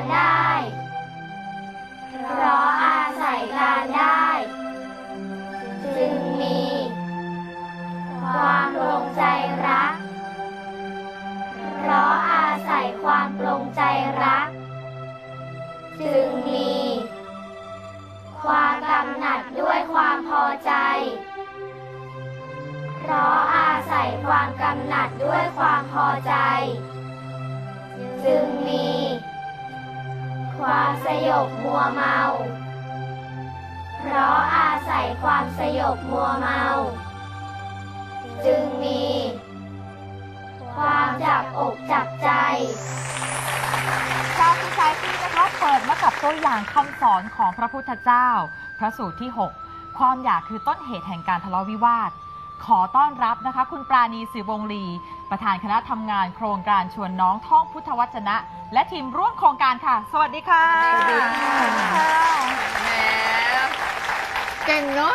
การได้ เพราะอาศัยการได้ จึงมี ความปรงใจรัก เพราะอาศัยความปรงใจรัก จึงมี ความกำหนัดด้วยความพอใจ เพราะอาศัยความกำหนัดด้วยความพอใจ จึงมี ความสยบมัวเมา เพราะอาศัยความสยบมัวเมา จึงมี ความจับอกจับใจชาวสุไซตี้นะคะเปิดมากับตัวอย่างคำสอนของพระพุทธเจ้า พระสูตรที่ 6 ความอยากคือต้นเหตุแห่งการทะเลาะวิวาท ขอต้อนรับนะคะ คุณปราณีสือวงลี ประธานคณะทำงานโครงการชวนน้องท่องพุทธวจนะ และทีมร่วมโครงการค่ะ สวัสดีค่ะสวัสดีค่ะแหมเก่งเนาะ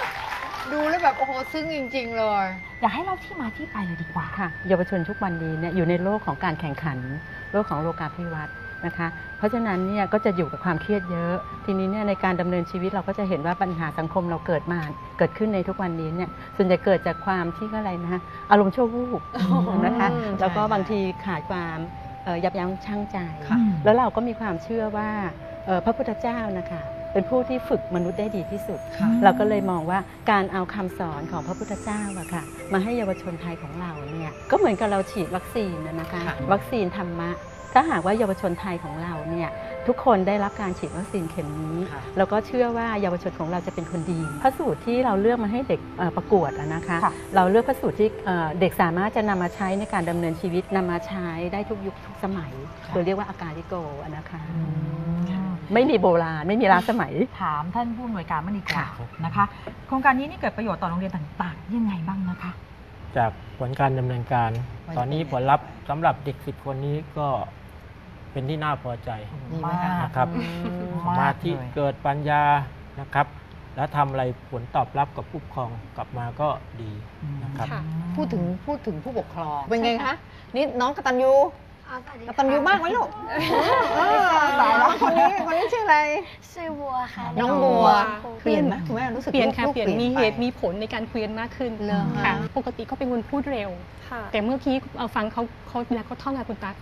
ดูแล้วแบบ โอ้โห ซึ้งจริง ๆ เลย อยากให้เราที่มาที่ไปเลยดีกว่าค่ะเยาวชนทุกวันนี้เนี่ยอยู่ในโลกของการแข่งขัน โลกของโลกาภิวัตน์ นะคะ เพราะฉะนั้นเนี่ยก็จะอยู่กับความเครียดเยอะ ทีนี้เนี่ยในการดำเนินชีวิตเราก็จะเห็นว่าปัญหาสังคมเราเกิดมาเกิดขึ้นในทุกวันนี้เนี่ยส่วนใหญ่เกิดจากความที่ก็อะไรนะคะอารมณ์ชั่ววูบนะคะอืมแล้วก็ใช่บางทีขาดความเอ่อยับยั้งชั่งใจค่ะแล้วเราก็มีความเชื่อว่าเอ่อพระพุทธเจ้านะคะเป็นผู้ที่ฝึกมนุษย์ได้ดีที่สุดค่ะเราก็เลยมองว่าการเอาคำสอนของพระพุทธเจ้าอะค่ะมาให้เยาวชนไทยของเราเนี่ยก็เหมือนกับเราฉีดวัคซีนนะนะคะค่ะวัคซีนธรรมะ ถ้าหากว่าเยาวชนไทยของเราเนี่ยทุกคนได้รับการฉีดวัคซีนเข็มนี้ค่ะแล้วก็เชื่อว่าเยาวชนของเราจะเป็นคนดีพระสูตรที่เราเลือกมาให้เด็กเอ่อประกวดอะนะคะค่ะเราเลือกพระสูตรที่เอ่อเด็กสามารถจะนำมาใช้ในการดำเนินชีวิตนำมาใช้ได้ทุกยุคทุกสมัยโดยเรียกว่าอาการลิโกอะนะคะไม่มีโบราณไม่มีล้าสมัย ถามท่านผู้อำนวยการมางดีกว่าค่ะนะคะ โครงการนี้นี่เกิดประโยชน์ต่อโรงเรียนต่างๆยังไงบ้างนะคะ จากผลการดำเนินการ ตอนนี้ผลลัพธ์สำหรับเด็กสิบคนนี้ก็ เป็นที่น่าพอใจดีไหมคะนะครับอืมสมาธิเลยเกิดปัญญานะครับแล้วทำอะไรผลตอบรับกับผู้ปกครองกลับมาก็ดีนะครับ ค่ะ พูดถึงพูดถึงผู้ปกครองเป็นไงคะนี่น้องกตัญญูกตัญญูมากไหมลูกเออสาวน้องคนนี้คนนี้ชื่ออะไร ชื่อบัวค่ะน้องบัวครูเปลี่ยนไหมคุณแม่รู้สึกเปลี่ยนค่ะลูกเปลี่ยน มีเหตุไปมีผลในการคุยกันมากขึ้นเหรอคะ ค่ะ ปกติเขาเป็นคนพูดเร็วแต่เมื่อกี้เอาฟังเขาเขาเวลาเขาท่องกับคุณตั๊ก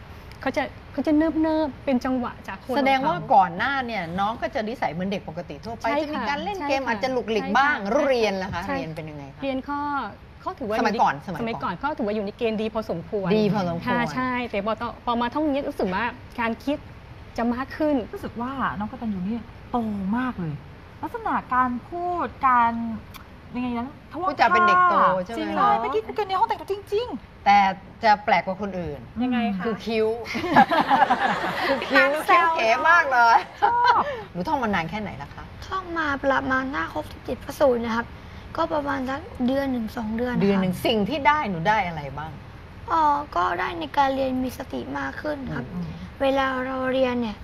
เขาจะเขาจะเนิบเนิบๆเป็นจังหวะจากคนแสดงของเขว่าก่อนหน้าเนี่ยน้องก็จะนิสัยเหมือนเด็กปกติทั่วไป ใช่จะมีค่ะการเล่นใช่เกมค่ะอาจจะหลุกหลิกใช่ค่ะบ้างรู้ใช่เรียนล่ะคะ ใช่ เรียนเป็นยังไงคะ เรียนก็เขาถือว่าสมัยก่อนสสมัยมัยก่ก่ออนนก็ถือว่าอยู่ในเกณฑ์ดีพอสมควรดีพอสมควร ค่ะใช่ แต่พอต่อพอมาท่องนี้รู้สึกว่าการคิดจะมากขึ้น รู้สึกว่าน้องกตัญญูนี่โตมากเลย ลักษณะการพูดการยังไงนั้นท่วงพูดจาเป็นเด็กโตท่าใช่ไหมจริงเลยเมื่อกี้คุยกันในห้องแต่งตัวจริง แต่จะแปลกกว่าคนอื่นๆยังไงคะ คือคิ้ว คือคิ้วคิ้วเก๋มากเลยหนูท่องมานานแค่ไหนละคะท่องมาประมาณหน้าครบสิบพระสูตรนะครับ ก็ประมาณสักเดือนหนึ่งสองเดือนะเดือนหนึ่งครับสิ่งที่ได้หนูได้อะไรบ้างอ๋อก็ได้ในการเรียนมีสติมากขึ้นครับอืมเวลาเราเรียนเนี่ย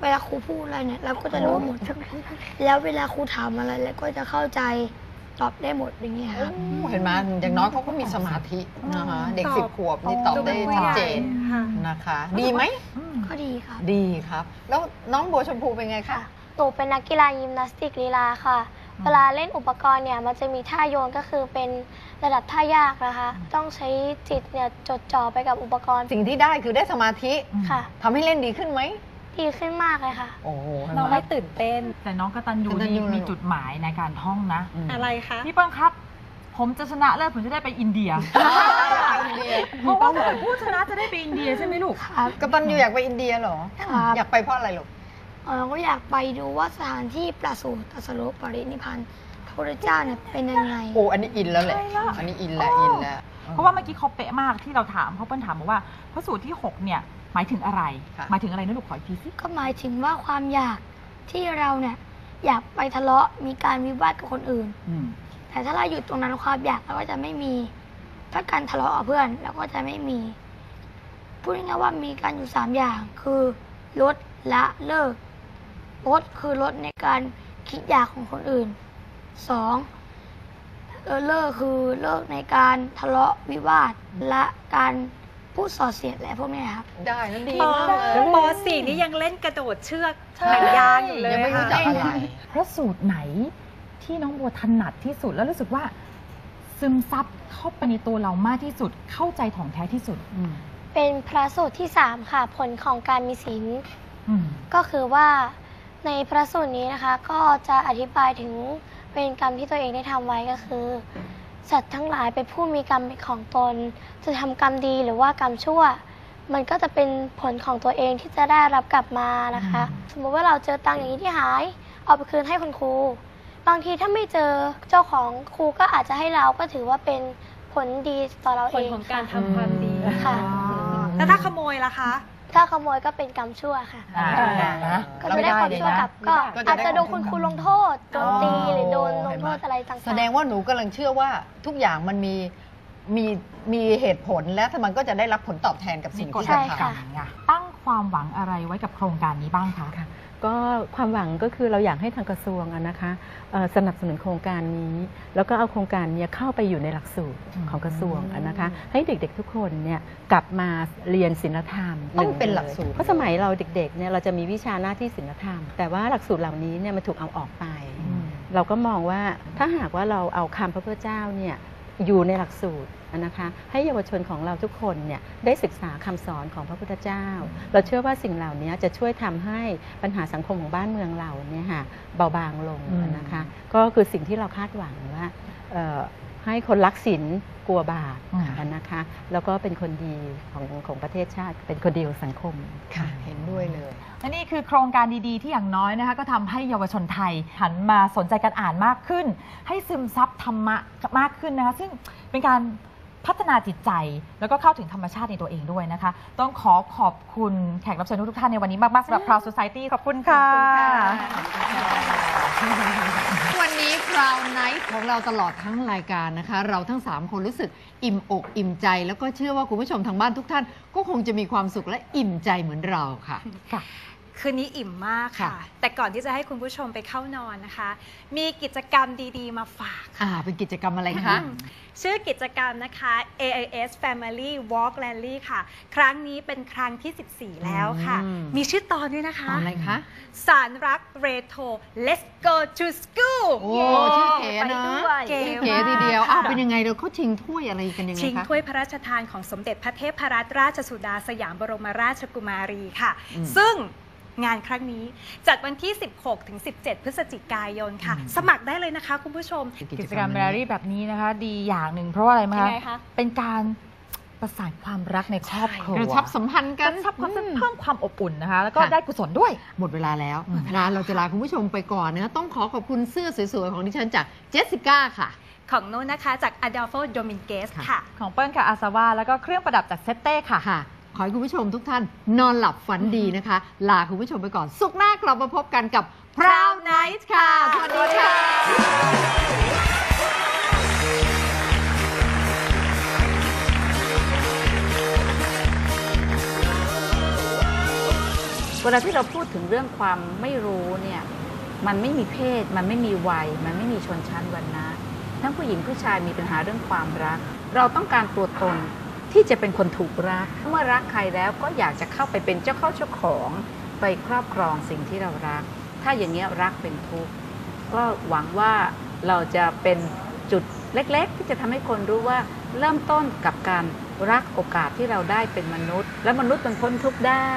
เวลาครูพูดอะไรเนี่ย เราก็จะรู้หมด แล้วเวลาครูถามอะไรเราก็จะเข้าใจ ตอบได้หมดอย่างเงี้ยครับเห็นไหมอย่างน้อยเขาก็มีสมาธินะคะเด็กสิบขวบนี่ตอบได้ชัดเจนนะคะ ดีไหมอืมก็ดีครับ ดีครับ แล้วน้องบัวชมพูเป็นไงคะ หนูเป็นนักกีฬายิมนาสติกลีลาค่ะเวลาเล่นอุปกรณ์เนี่ยมันจะมีท่าโยนก็คือเป็นระดับท่ายากนะคะ ต้องใช้จิตเนี่ยจดจ่อไปกับอุปกรณ์สิ่งที่ได้คือได้สมาธิค่ะ ทำให้เล่นดีขึ้นไหม ดีขึ้นมากเลยค่ะ โอ้โหเห็นเราไหม ไม่ตื่นเต้น แต่น้องกตัญญูกตัญญูนี่มีจุดหมายในการท่องนะมอะไรคะพี่เปิ้ลครับ ผมจะชนะเลิศผมจะได้ไปอินเดียอินเดียเพราะว่าถ้าเกิดผู้ชนะจะได้ไปอินเดียใช่ไหมลูก ครับกัปตันยูอยากไปอินเดียเหรอ ครับอยากไปเพราะอะไรลูก เออก็อยากไปดูว่าสถานที่ประสูติตรัสรู้ปรินิพพานพระพุทธเจ้าเนี่ยเป็นยังไง โอ้ อันนี้อินแล้วแหละ ใช่ละอันนี้อินแล้วอินแล้ว เพราะว่าเมื่อกี้เขาเป๊ะมากที่เราถามเขาเปิ้ลถามมาว่าพระสูตรที่ 6 เนี่ย หมายถึงอะไรค่ะ หมายถึงอะไรนะลูกขออีกทีสิก็หมายถึงว่าความอยากที่เราเนี่ยอยากไปทะเลาะมีการวิวาทกับคนอื่น อืมแต่ถ้าเราอยู่ตรงนั้นความอยากเราก็จะไม่มี ถ้าการทะเลาะกับเพื่อนเราก็จะไม่มี พูดง่ายๆว่ามีการอยู่สามอย่าง คือลดละเลิกลดคือลดในการคิดอยากของคนอื่นสองเลิกเลิกคือเลิกในการทะเลาะวิวาทและการ พูดส่อเสียดและพวกเนี้ยครับ ได้นั่นดีปมากเลย ปสี่นี่ยังเล่นกระโดดเชือกหนังยางอยู่เลยยังไม่รู้จักค่ะ อะไรพระสูตรไหนที่น้องบัวถนัดที่สุดแล้วรู้สึกว่า ซึมซับเข้าไปในตัวเรามากที่สุด เข้าใจถ่องแท้ที่สุด เป็นพระสูตรที่ 3 ค่ะ ผลของการมีศีลอืมก็คือว่าในพระสูตรนี้นะคะ ก็จะอธิบายถึงเป็นกรรมที่ตัวเองได้ทำไว้ก็คือ สัตว์ทั้งหลายเป็นผู้มีกรรมเป็นของตน จะทำกรรมดีหรือว่ากรรมชั่ว มันก็จะเป็นผลของตัวเองที่จะได้รับกลับมานะคะ สมมุติว่าเราเจอตังค์อย่างนี้ที่หาย เอาไปคืนให้คุณครู บางทีถ้าไม่เจอเจ้าของครูก็อาจจะให้เราก็ถือว่าเป็นผลดีต่อเราผเอลงของการค่ะทำความดีค่ะ แล้วถ้าขโมยล่ะคะ ถ้าขโมยก็เป็นกรรมชั่วค่ะ อ่านะก็จะได้ความชั่วกลับก็ก็จะได้ อาจจะโดนคุณครูลงโทษโดนตีหรือโดนลงโทษอะไรต่างๆ แสดงว่าหนูกำลังเชื่อว่าทุกอย่างมันมีมีมีเหตุผลและถ้ามันก็จะได้รับผลตอบแทนกับสิ่งที่ใช่เราค่ะทำไงตั้งความหวังอะไรไว้กับโครงการนี้บ้างคะค่ะ ก็ความหวังก็คือเราอยากให้ทางกระทรวงอะนะคะเอ่อสนับสนุนโครงการนี้ แล้วก็เอาโครงการเนี้เข้าไปอยู่ในหลักสูตรอืมของกระทรวงอะนะคะให้เด็กๆทุกคนเนี่ยกลับมาเรียนศิลธรรมต้องงเป็นหลักสูตรเพราะสมัยเราเด็กๆเนี่ยเราจะมีวิชาหน้าที่ศิลธรรม แต่ว่าหลักสูตรเหล่านี้เนี่ยมันถูกเอาออกไป เราก็มองว่าถ้าหากว่าเราเอาคำพระพุทธเจ้าเนี่ย อยู่ในหลักสูตรนะคะให้เยาวชนของเราทุกคนเนี่ยได้ศึกษาคำสอนของพระพุทธเจ้า เราเชื่อว่าสิ่งเหล่านี้จะช่วยทำให้ปัญหาสังคมของบ้านเมืองเราเนี่ยค่ะเบาบางลงอืมนะคะก็คือสิ่งที่เราคาดหวังว่าเอ่อ ให้คนรักศีลกลัวบาปอืมนะคะ แล้วก็เป็นคนดีของของประเทศชาติ เป็นคนดีของสังคมค่ะเห็นด้วยเลยและนี่คือโครงการดีๆ ที่อย่างน้อยนะคะ ก็ทำให้เยาวชนไทยหันมาสนใจการอ่านมากขึ้น ให้ซึมซับธรรมะมากขึ้นนะคะ ซึ่งเป็นการพัฒนาจิตใจแล้วก็เข้าถึงธรรมชาติในตัวเองด้วยนะคะ ต้องขอขอบคุณแขกรับเชิญทุกๆท่านในวันนี้มากๆสำหรับ Proud Society ขอบคุณค่ะ วันนี้คราวไนท์ของเราตลอดทั้งรายการนะคะ เราทั้ง 3 คนรู้สึกอิ่มอกอิ่มใจ แล้วก็เชื่อว่าคุณผู้ชมทางบ้านทุกท่าน ก็คงจะมีความสุขและอิ่มใจเหมือนเราค่ะ คืนนี้อิ่มมากค่ะ ค่ะ แต่ก่อนที่จะให้คุณผู้ชมไปเข้านอนนะคะ มีกิจกรรมดีๆ มาฝาก อ่า เป็นกิจกรรมอะไรคะชื่อกิจกรรมนะคะ AIS Family Walk Rally ค่ะ ครั้งนี้เป็นครั้งที่ 14 แล้วค่ะ อืม มีชื่อตอนด้วยนะคะ ตอนอะไรคะ สารรักเรโทร Let's go to school โอ้ชื่อเก๋นะไปด้วยเก๋เก๋ทีเดียวมากอ้าวค่ะเป็นยังไงเราเขาชิงถ้วยอะไรกันยังไงชิงคะ ถ้วยพระราชทานของสมเด็จพระเทพรัตนราชสุดาสยามบรมราชกุมารีค่ะ อืม ซึ่ง งานครั้งนี้ จัดวันที่ 16 ถึง 17 พฤศจิกายนค่ะ สมัครได้เลยนะคะคุณผู้ชม กิจกรรมแรรี่แบบนี้นะคะ ดีอย่างหนึ่งเพราะว่าอะไรไหมยังไงคะเป็นการประสานความรักในครอบครัวกระชับสัมพันธ์กกันระชับความสัมอืพันธ์เพิ่มความอบอุ่นนะคะ แล้วก็ค่ะได้กุศลด้วย หมดเวลาแล้วนะเราจะลาคุณผู้ชมไปก่อนนะต้องขอขอบคุณเสื้อสวยๆ ของดิฉันจากเจสสิก้าค่ะ ของโน้นนะคะ จาก Adolfo Dominguez ค่ะค่ะ ของเปิ้ลค่ะอาซาวาแล้วก็เครื่องประดับจากเซตเต้ค่ะค่ะ ขอให้คุณผู้ชมทุกท่านนอนหลับฝันดีนะคะ ลาคุณผู้ชมไปก่อน สุขหน้ากลับมาพบกันกับ Proud Night ค่ะ สวัสดีค่ะเวลาที่เราพูดถึงเรื่องความไม่รู้เนี่ย มันไม่มีเพศ มันไม่มีวัย มันไม่มีชนชั้นวรรณะทั้งผู้หญิงผู้ชายมีปัญหาเรื่องความรัก เราต้องการตัวตน ที่จะเป็นคนถูกรัก เมื่อรักใครแล้วก็อยากจะเข้าไปเป็นเจ้าเข้าเจ้าของไปครอบครองสิ่งที่เรารัก ถ้าอย่างเงี้ยรักเป็นทุกข์ก็หวังว่าเราจะเป็นจุดเล็กๆ ที่จะทำให้คนรู้ว่าเริ่มต้นกับการรักโอกาสที่เราได้เป็นมนุษย์ และมนุษย์มันพ้นทุกข์ได้